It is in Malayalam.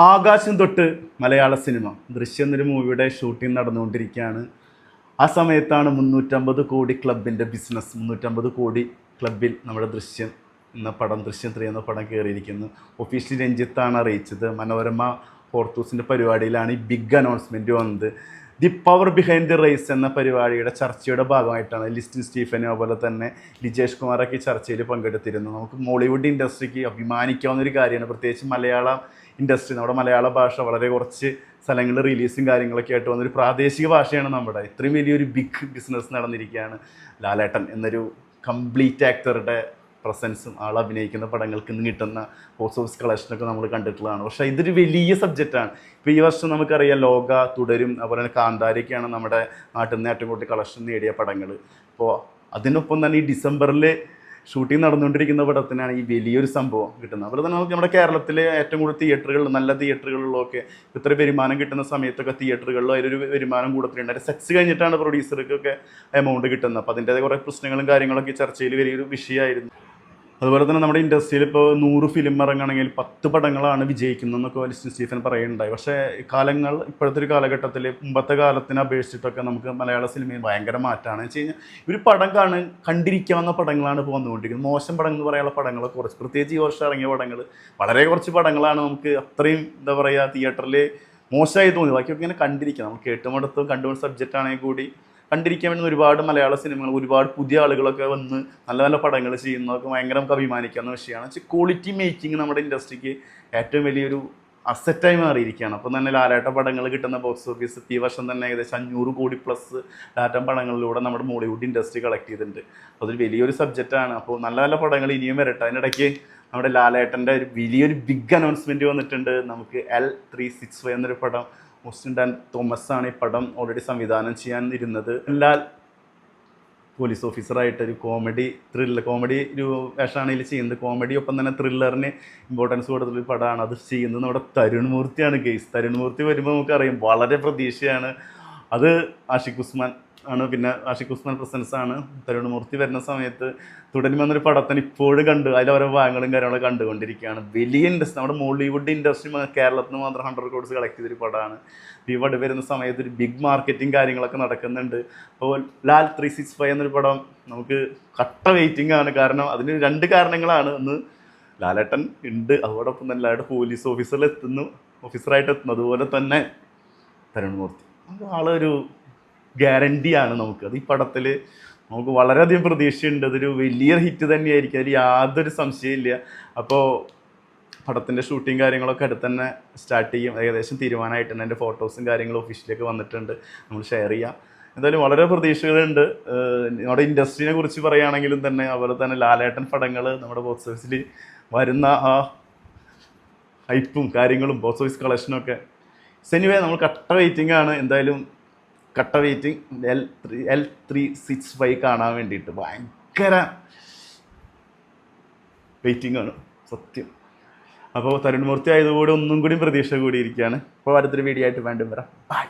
ആകാശം തൊട്ട് മലയാള സിനിമ. ദൃശ്യം എന്നൊരു മൂവിയുടെ ഷൂട്ടിംഗ് നടന്നുകൊണ്ടിരിക്കുകയാണ്. ആ സമയത്താണ് മുന്നൂറ്റമ്പത് കോടി ക്ലബിന്റെ ബിസിനസ്. മുന്നൂറ്റമ്പത് കോടി ക്ലബിൽ നമ്മുടെ ദൃശ്യം എന്ന പടം ദൃശ്യം ത്രീ എന്ന പടം കയറിയിരിക്കുന്നു. ഒഫീഷ്യലി രഞ്ജിത്താണ് അറിയിച്ചത്. മനോരമ ഫോർത്തൂസിന്റെ പരിപാടിയിലാണ് ഈ ബിഗ് അനൗൺസ്മെന്റ് വന്നത്. The power behind the race എന്ന പരിപാടിയുടെ ചർച്ചയുടെ ഭാഗമായിട്ടാണ് ലിസ്റ്റിൻ സ്റ്റീഫനെ അതുപോലെ തന്നെ ലിജേഷ് കുമാറൊക്കെ ഈ ചർച്ചയിൽ പങ്കെടുത്തിരുന്നു നമുക്ക് മോളിവുഡ് ഇൻഡസ്ട്രിക്ക് അഭിമാനിക്കാവുന്ന ഒരു കാര്യമാണ്. പ്രത്യേകിച്ച് മലയാള ഇൻഡസ്ട്രി നമ്മുടെ മലയാള ഭാഷ വളരെ കുറച്ച് സ്ഥലങ്ങളിൽ റിലീസും കാര്യങ്ങളൊക്കെ ആയിട്ട് വന്നൊരു പ്രാദേശിക ഭാഷയാണ് നമ്മുടെ. ഇത്രയും വലിയൊരു ബിഗ് ബിസിനസ് നടന്നിരിക്കുകയാണ് ലാലേട്ടൻ എന്നൊരു കംപ്ലീറ്റ് ആക്ടറുടെ പ്രസൻസും ആൾ അഭിനയിക്കുന്ന പടങ്ങൾക്ക് നിന്ന് കിട്ടുന്ന പോസ്റ്റ് ഓഫീസ് കളക്ഷനൊക്കെ നമ്മൾ കണ്ടിട്ടുള്ളതാണ്. പക്ഷേ ഇതൊരു വലിയ സബ്ജക്റ്റാണ് ഇപ്പോൾ ഈ വർഷം നമുക്കറിയാം ലോക തുടരും അതുപോലെ തന്നെ കാന്താരയൊക്കെയാണ് നമ്മുടെ നാട്ടിൽ നിന്ന് ഏറ്റവും കൂടുതൽ കളക്ഷൻ നേടിയ പടങ്ങൾ അപ്പോൾ അതിനൊപ്പം തന്നെ ഈ ഡിസംബറിൽ ഷൂട്ടിംഗ് നടന്നുകൊണ്ടിരിക്കുന്ന പടത്തിനാണ് ഈ വലിയൊരു സംഭവം കിട്ടുന്നത്. അതുപോലെ തന്നെ നമുക്ക് നമ്മുടെ കേരളത്തിലെ ഏറ്റവും കൂടുതൽ തിയേറ്ററുകൾ നല്ല തിയേറ്ററുകളിലൊക്കെ ഇത്ര വരുമാനം കിട്ടുന്ന സമയത്തൊക്കെ തിയേറ്ററുകളിൽ അതിലൊരു വരുമാനം കൂടുതലുണ്ട് സെക്സ് കഴിഞ്ഞിട്ടാണ് പ്രൊഡ്യൂസർക്കൊക്കെ എമൗണ്ട് കിട്ടുന്നത്. അപ്പോൾ അതിന്റെ കുറേ പ്രശ്നങ്ങളും കാര്യങ്ങളൊക്കെ ചർച്ചയിൽ വലിയൊരു വിഷയമായിരുന്നു. അതുപോലെ തന്നെ നമ്മുടെ ഇൻഡസ്ട്രിയിൽ ഇപ്പോൾ നൂറ് ഫിലിം ഇറങ്ങണമെങ്കിൽ പത്ത് പടങ്ങളാണ് വിജയിക്കുന്നതെന്നൊക്കെ ലിസ്റ്റിൻ സ്റ്റീഫൻ പറയുന്നുണ്ടായി പക്ഷേ കാലങ്ങൾ ഇപ്പോഴത്തെ ഒരു കാലഘട്ടത്തിൽ മുമ്പത്തെ കാലത്തിനെ അപേക്ഷിച്ചിട്ടൊക്കെ നമുക്ക് മലയാള സിനിമയിൽ ഭയങ്കര മാറ്റമാണ്. വെച്ച് കഴിഞ്ഞാൽ ഒരു പടം കാണാൻ കണ്ടിരിക്കാവുന്ന പടങ്ങളാണ് ഇപ്പോൾ വന്നുകൊണ്ടിരിക്കുന്നത്. മോശം പടം എന്ന് പറയാനുള്ള പടങ്ങൾ കുറച്ച് പ്രത്യേകിച്ച് ഈ വർഷം ഇറങ്ങിയ പടങ്ങൾ വളരെ കുറച്ച് പടങ്ങളാണ് നമുക്ക് അത്രയും എന്താ പറയുക തിയേറ്ററിൽ മോശമായി തോന്നി ബാക്കിയൊക്കെ ഇങ്ങനെ കണ്ടിരിക്കുക നമുക്ക് കേട്ടുമടുത്തും കണ്ടുകൊണ്ട് സബ്ജക്റ്റ് ആണെങ്കിൽ കൂടി കണ്ടിരിക്കാൻ വേണ്ടി ഒരുപാട് മലയാള സിനിമകൾ ഒരുപാട് പുതിയ ആളുകളൊക്കെ വന്ന് നല്ല നല്ല പടങ്ങൾ ചെയ്യുന്നതൊക്കെ ഭയങ്കര നമുക്ക് അഭിമാനിക്കാവുന്ന വിഷയമാണ്. പക്ഷേ ക്വാളിറ്റി മേക്കിംഗ് നമ്മുടെ ഇൻഡസ്ട്രിക്ക് ഏറ്റവും വലിയൊരു അസറ്റായി മാറിയിരിക്കുകയാണ്. അപ്പം തന്നെ ലാലാട്ട പടങ്ങൾ കിട്ടുന്ന ബോക്സ് ഓഫീസ് ഈ വർഷം തന്നെ ഏകദേശം അഞ്ഞൂറ് കോടി പ്ലസ് ലാറ്റം പടങ്ങളിലൂടെ നമ്മുടെ മോളിവുഡ് ഇൻഡസ്ട്രി കളക്ട് ചെയ്തിട്ടുണ്ട്. അതൊരു വലിയൊരു സബ്ജക്റ്റാണ് അപ്പോൾ നല്ല നല്ല പടങ്ങൾ ഇനിയും വരട്ടെ. അതിനിടയ്ക്ക് നമ്മുടെ ലാലേട്ടന്റെ ഒരു വലിയൊരു ബിഗ് അനൗൺസ്മെന്റ് വന്നിട്ടുണ്ട്. നമുക്ക് എൽ ത്രീ സിക്സ് ഫൈവ് എന്നൊരു പടം മുസ്ലിം ഡാൻ തോമസ് ആണ് ഈ പടം ഓൾറെഡി സംവിധാനം ചെയ്യാൻ ഇരുന്നത്. ലാൽ പോലീസ് ഓഫീസറായിട്ട് ഒരു കോമഡി ത്രില്ലർ കോമഡി ഒരു വേഷമാണ് ഇതിൽ ചെയ്യുന്നത്. കോമഡി ഒപ്പം തന്നെ ത്രില്ലറിന് ഇമ്പോർട്ടൻസ് കൊടുത്തൊരു പടമാണ് അത് ചെയ്യുന്നത്. നമ്മുടെ തരുൺ മൂർത്തിയാണ് ഗെയ്സ്. കേസ് തരുൺമൂർത്തി വരുമ്പോൾ നമുക്കറിയാം വളരെ പ്രതീക്ഷയാണ്. അത് ആഷിഖ് ഉസ്മാൻ ആണ്. പിന്നെ ആഷിഖ് ഉസ്മാൻ പ്രസൻസ് ആണ്. തരുൺമൂർത്തി വരുന്ന സമയത്ത് തുടരുമെന്നൊരു പടത്തിന് ഇപ്പോഴും കണ്ട് അതിൽ ഓരോ ഭാഗങ്ങളും കാര്യങ്ങളും കണ്ടുകൊണ്ടിരിക്കുകയാണ്. വലിയ ഇൻഡസ്ട്രി നമ്മുടെ മോളിവുഡ് ഇൻഡസ്ട്രി കേരളത്തിന് മാത്രം ഹൺഡ്രഡ് ക്രോഡ്സ് കളക്ട് ചെയ്തൊരു പടമാണ്. ഇവിടെ വരുന്ന സമയത്ത് ഒരു ബിഗ് മാർക്കറ്റിംഗ് കാര്യങ്ങളൊക്കെ നടക്കുന്നുണ്ട്. അപ്പോൾ ലാൽ ത്രീ സിക്സ് ഫൈവ് എന്നൊരു പടം നമുക്ക് കട്ട വെയിറ്റിംഗ് ആണ്. കാരണം അതിന് രണ്ട് കാരണങ്ങളാണ്. ഒന്ന് ലാലേട്ടൻ ഉണ്ട്. അതോടൊപ്പം തന്നെ ലാലേട്ടൻ പോലീസ് ഓഫീസറിൽ എത്തുന്നു. ഓഫീസറായിട്ട് എത്തുന്നു. അതുപോലെ തന്നെ തരുൺമൂർത്തി ആളൊരു ഗ്യാരണ്ടിയാണ് നമുക്ക്. അത് ഈ പടത്തിൽ നമുക്ക് വളരെയധികം പ്രതീക്ഷയുണ്ട്. അതൊരു വലിയ ഹിറ്റ് തന്നെയായിരിക്കും. അതിൽ യാതൊരു സംശയമില്ല അപ്പോൾ പടത്തിന്റെ ഷൂട്ടിങ് കാര്യങ്ങളൊക്കെ അടുത്ത് തന്നെ സ്റ്റാർട്ട് ചെയ്യും. ഏകദേശം തീരുമാനമായിട്ടുണ്ട് എന്റെ ഫോട്ടോസും കാര്യങ്ങളും ഒഫീഷ്യലൊക്കെ വന്നിട്ടുണ്ട്. നമ്മൾ ഷെയർ ചെയ്യാം. എന്തായാലും വളരെ പ്രതീക്ഷകളുണ്ട്. നമ്മുടെ ഇൻഡസ്ട്രീനെ കുറിച്ച് പറയുകയാണെങ്കിലും തന്നെ അതുപോലെ തന്നെ ലാലേട്ടൻ പടങ്ങൾ നമ്മുടെ ബോക്സ് ഓഫീസിൽ വരുന്ന ആ ഹൈപ്പും കാര്യങ്ങളും ബോക്സ് ഓഫീസ് കളക്ഷനും ഒക്കെ. എനിവേ നമ്മൾ കട്ട വെയിറ്റിംഗ് ആണ്. എന്തായാലും കട്ട waiting L three L three six five കാണാൻ വേണ്ടിയിട്ട് ഭയങ്കര വെയിറ്റിംഗ് ആണ് സത്യം. അപ്പോൾ തരുൺമൂർത്തി ആയതുകൂടി ഒന്നും കൂടി പ്രതീക്ഷ കൂടിയിരിക്കുകയാണ്. അപ്പോൾ അടുത്തൊരു വീഡിയോ ആയിട്ട് വേണ്ടി വരാം. ബൈ